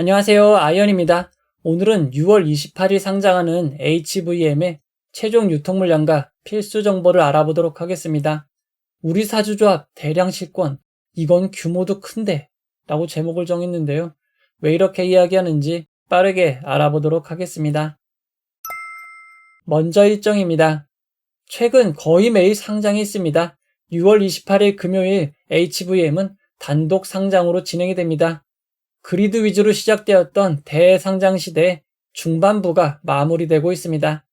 안녕하세요. 아이언입니다. 오늘은 6월 28일 상장하는 HVM의 최종 유통 물량과 필수 정보를 알아보도록 하겠습니다. 우리 사주조합 대량 실권, 이건 규모도 큰데 라고 제목을 정했는데요. 왜 이렇게 이야기하는지 빠르게 알아보도록 하겠습니다. 먼저 일정입니다. 최근 거의 매일 상장이 있습니다. 6월 28일 금요일 HVM은 단독 상장으로 진행이 됩니다. 그리드 위주로 시작되었던 대상장 시대의 중반부가 마무리되고 있습니다.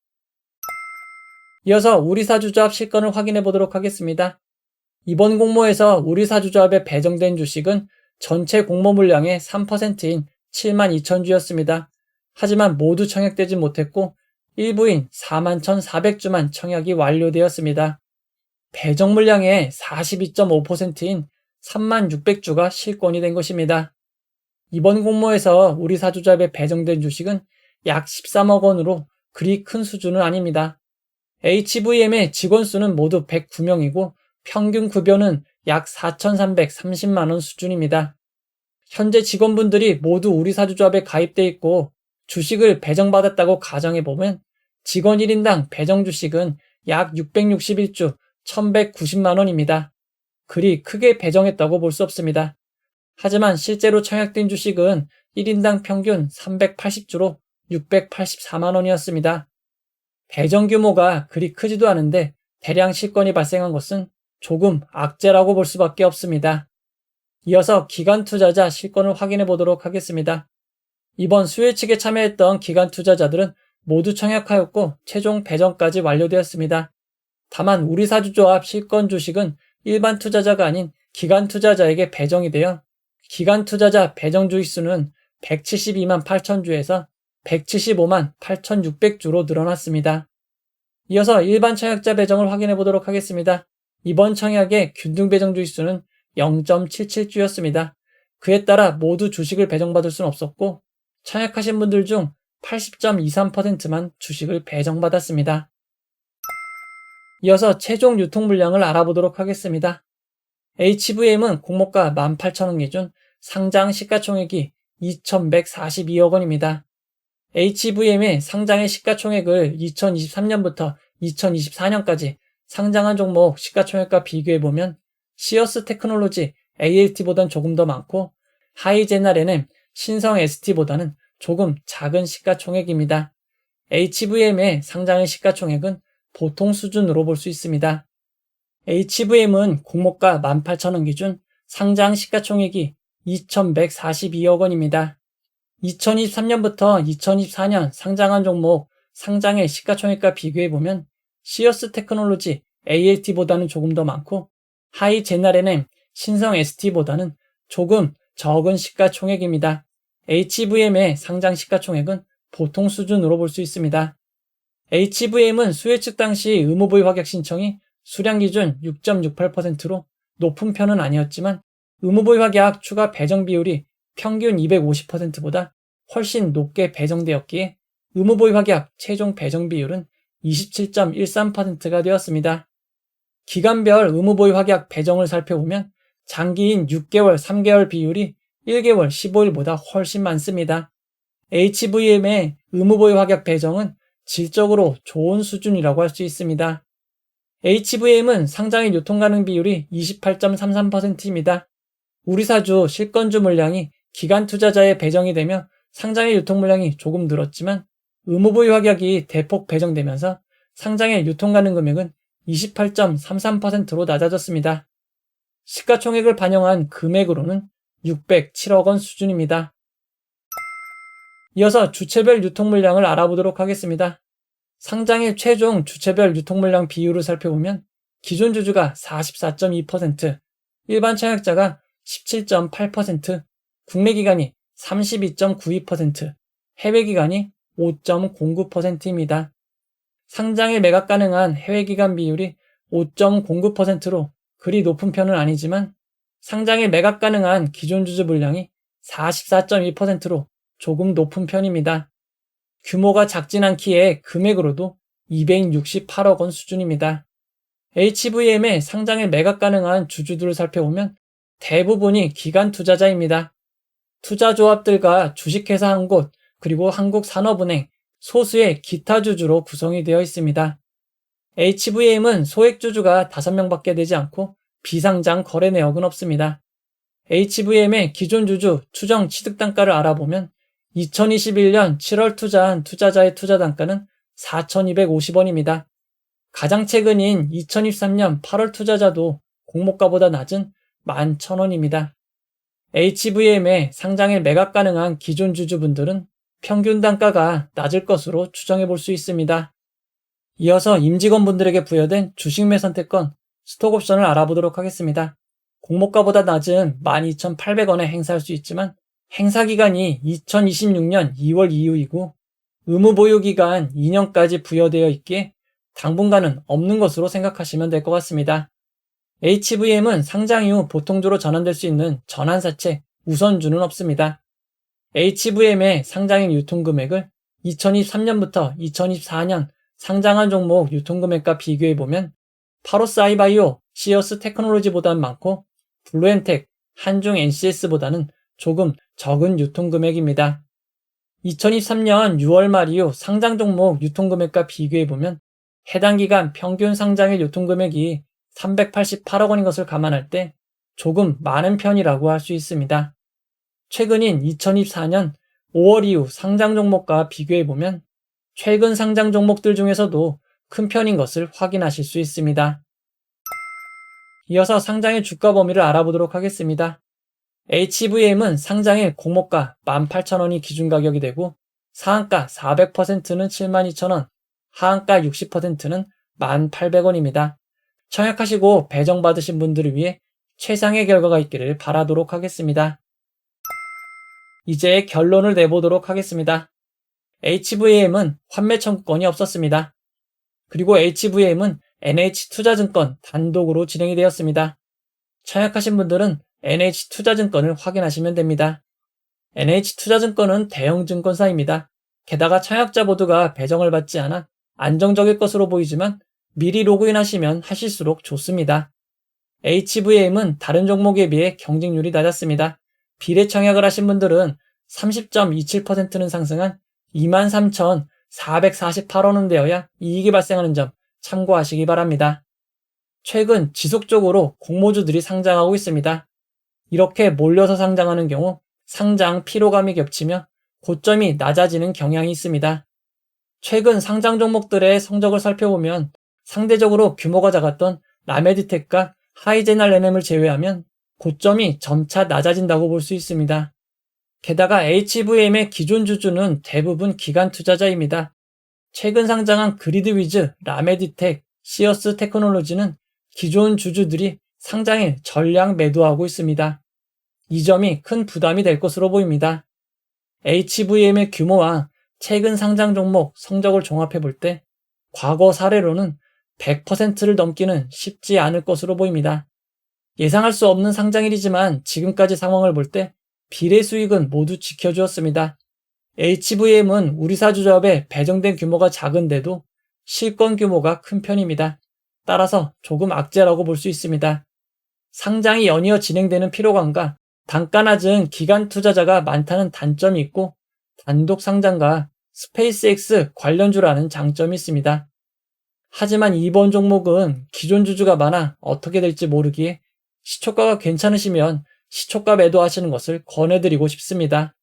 이어서 우리사주조합 실권을 확인해 보도록 하겠습니다. 이번 공모에서 우리사주조합에 배정된 주식은 전체 공모 물량의 3%인 7만 2천 주였습니다. 하지만 모두 청약되지 못했고 일부인 4만 1,400주만 청약이 완료되었습니다. 배정 물량의 42.5%인 3만 600주가 실권이 된 것입니다. 이번 공모에서 우리 사주조합에 배정된 주식은 약 13억 원으로 그리 큰 수준은 아닙니다. HVM의 직원 수는 모두 109명이고 평균 급여는 약 4,330만 원 수준입니다. 현재 직원분들이 모두 우리 사주조합에 가입돼 있고 주식을 배정받았다고 가정해 보면 직원 1인당 배정 주식은 약 661주 1,190만 원입니다. 그리 크게 배정했다고 볼 수 없습니다. 하지만 실제로 청약된 주식은 1인당 평균 380주로 684만 원이었습니다. 배정 규모가 그리 크지도 않은데 대량 실권이 발생한 것은 조금 악재라고 볼 수밖에 없습니다. 이어서 기관 투자자 실권을 확인해 보도록 하겠습니다. 이번 수요 측에 참여했던 기관 투자자들은 모두 청약하였고 최종 배정까지 완료되었습니다. 다만 우리 사주조합 실권 주식은 일반 투자자가 아닌 기관 투자자에게 배정이 되어 기간 투자자 배정 주의 수는 172만 8천 주에서 175만 8,600주로 늘어났습니다. 이어서 일반 청약자 배정을 확인해 보도록 하겠습니다. 이번 청약의 균등 배정 주의 수는 0.77주였습니다. 그에 따라 모두 주식을 배정받을 수는 없었고 청약하신 분들 중 80.23%만 주식을 배정받았습니다. 이어서 최종 유통 물량을 알아보도록 하겠습니다. HVM은 공모가 18,000원 기준 상장 시가총액이 2,142억 원입니다. HVM의 상장의 시가총액을 2023년부터 2024년까지 상장한 종목 시가총액과 비교해보면 시어스 테크놀로지 ALT보단 조금 더 많고 하이제나레는 신성 ST보다는 조금 작은 시가총액입니다. HVM의 상장의 시가총액은 보통 수준으로 볼 수 있습니다. HVM은 공모가 18,000원 기준 상장 시가총액이 2,142억 원입니다. 2023년부터 2024년 상장한 종목 상장의 시가총액과 비교해보면 시어스 테크놀로지 ALT보다는 조금 더 많고 하이 제나레는 신성 ST보다는 조금 적은 시가총액입니다. HVM의 상장 시가총액은 보통 수준으로 볼 수 있습니다. HVM은 수요 측 당시 의무부의 확약 신청이 수량 기준 6.68%로 높은 편은 아니었지만 의무부의 확약 추가 배정 비율이 평균 250%보다 훨씬 높게 배정되었기에 의무보유 확약 최종 배정 비율은 27.13%가 되었습니다. 기간별 의무보유 확약 배정을 살펴보면 장기인 6개월, 3개월 비율이 1개월, 15일보다 훨씬 많습니다. HVM의 의무보유 확약 배정은 질적으로 좋은 수준이라고 할 수 있습니다. HVM은 상장의 유통 가능 비율이 28.33%입니다. 우리 사주 실권주 물량이 기간 투자자에 배정이 되며 상장의 유통 물량이 조금 늘었지만 의무보유 확약이 대폭 배정되면서 상장의 유통 가능 금액은 28.33%로 낮아졌습니다. 시가총액을 반영한 금액으로는 607억 원 수준입니다. 이어서 주체별 유통 물량을 알아보도록 하겠습니다. 상장의 최종 주체별 유통 물량 비율을 살펴보면 기존 주주가 44.2%, 일반 청약자가 17.8%, 국내 기관이 32.92%, 해외 기관이 5.09%입니다. 상장에 매각 가능한 해외 기관 비율이 5.09%로 그리 높은 편은 아니지만 상장에 매각 가능한 기존 주주 물량이 44.2%로 조금 높은 편입니다. 규모가 작진 않기에 금액으로도 268억 원 수준입니다. HVM의 상장에 매각 가능한 주주들을 살펴보면 대부분이 기관 투자자입니다. 투자조합들과 주식회사 한 곳, 그리고 한국산업은행, 소수의 기타 주주로 구성이 되어 있습니다. HVM은 소액 주주가 5명밖에 되지 않고 비상장 거래 내역은 없습니다. HVM의 기존 주주 추정 취득 단가를 알아보면 2021년 7월 투자한 투자자의 투자 단가는 4,250원입니다. 가장 최근인 2023년 8월 투자자도 공모가보다 낮은 11,000원입니다. HVM의 상장에 매각 가능한 기존 주주분들은 평균 단가가 낮을 것으로 추정해 볼 수 있습니다. 이어서 임직원분들에게 부여된 주식매 선택권, 스톡옵션을 알아보도록 하겠습니다. 공모가보다 낮은 12,800원에 행사할 수 있지만 행사 기간이 2026년 2월 이후이고 의무 보유 기간 2년까지 부여되어 있기에 당분간은 없는 것으로 생각하시면 될 것 같습니다. HVM은 상장 이후 보통주로 전환될 수 있는 전환사채 우선주는 없습니다. HVM의 상장인 유통금액을 2023년부터 2024년 상장한 종목 유통금액과 비교해보면 파로사이바이오, 시어스 테크놀로지보다는 많고 블루엔텍, 한중 NCS보다는 조금 적은 유통금액입니다. 2023년 6월 말 이후 상장 종목 유통금액과 비교해보면 해당 기간 평균 상장일 유통금액이 388억 원인 것을 감안할 때 조금 많은 편이라고 할 수 있습니다. 최근인 2024년 5월 이후 상장 종목과 비교해 보면 최근 상장 종목들 중에서도 큰 편인 것을 확인하실 수 있습니다. 이어서 상장의 주가 범위를 알아보도록 하겠습니다. HVM은 상장일 공모가 18,000원이 기준 가격이 되고 상한가 400%는 72,000원, 하한가 60%는 1,800원입니다. 청약하시고 배정받으신 분들을 위해 최상의 결과가 있기를 바라도록 하겠습니다. 이제 결론을 내보도록 하겠습니다. HVM은 환매 청구권이 없었습니다. 그리고 HVM은 NH투자증권 단독으로 진행이 되었습니다. 청약하신 분들은 NH투자증권을 확인하시면 됩니다. NH투자증권은 대형 증권사입니다. 게다가 청약자 모두가 배정을 받지 않아 안정적일 것으로 보이지만 미리 로그인하시면 하실수록 좋습니다. HVM은 다른 종목에 비해 경쟁률이 낮았습니다. 비례 청약을 하신 분들은 30.27%는 상승한 23,448원은 되어야 이익이 발생하는 점 참고하시기 바랍니다. 최근 지속적으로 공모주들이 상장하고 있습니다. 이렇게 몰려서 상장하는 경우 상장 피로감이 겹치며 고점이 낮아지는 경향이 있습니다. 최근 상장 종목들의 성적을 살펴보면 상대적으로 규모가 작았던 라메디텍과 하이제날 레넴을 제외하면 고점이 점차 낮아진다고 볼 수 있습니다. 게다가 HVM의 기존 주주는 대부분 기관 투자자입니다. 최근 상장한 그리드위즈, 라메디텍, 시어스 테크놀로지는 기존 주주들이 상장에 전량 매도하고 있습니다. 이 점이 큰 부담이 될 것으로 보입니다. HVM의 규모와 최근 상장 종목 성적을 종합해 볼 때 과거 사례로는 100%를 넘기는 쉽지 않을 것으로 보입니다. 예상할 수 없는 상장일이지만 지금까지 상황을 볼 때 비례 수익은 모두 지켜주었습니다. HVM은 우리사 주조합에 배정된 규모가 작은데도 실권 규모가 큰 편입니다. 따라서 조금 악재라고 볼 수 있습니다. 상장이 연이어 진행되는 피로감과 단가 낮은 기간 투자자가 많다는 단점이 있고 단독 상장과 스페이스X 관련주라는 장점이 있습니다. 하지만 이번 종목은 기존 주주가 많아 어떻게 될지 모르기에 시초가가 괜찮으시면 시초가 매도하시는 것을 권해드리고 싶습니다.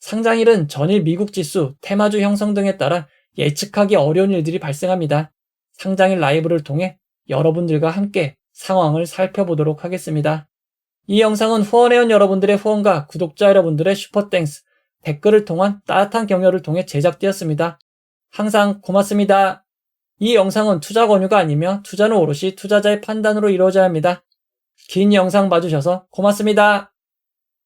상장일은 전일 미국 지수, 테마주 형성 등에 따라 예측하기 어려운 일들이 발생합니다. 상장일 라이브를 통해 여러분들과 함께 상황을 살펴보도록 하겠습니다. 이 영상은 후원회원 여러분들의 후원과 구독자 여러분들의 슈퍼땡스, 댓글을 통한 따뜻한 격려를 통해 제작되었습니다. 항상 고맙습니다. 이 영상은 투자 권유가 아니며 투자는 오롯이 투자자의 판단으로 이루어져야 합니다. 긴 영상 봐주셔서 고맙습니다.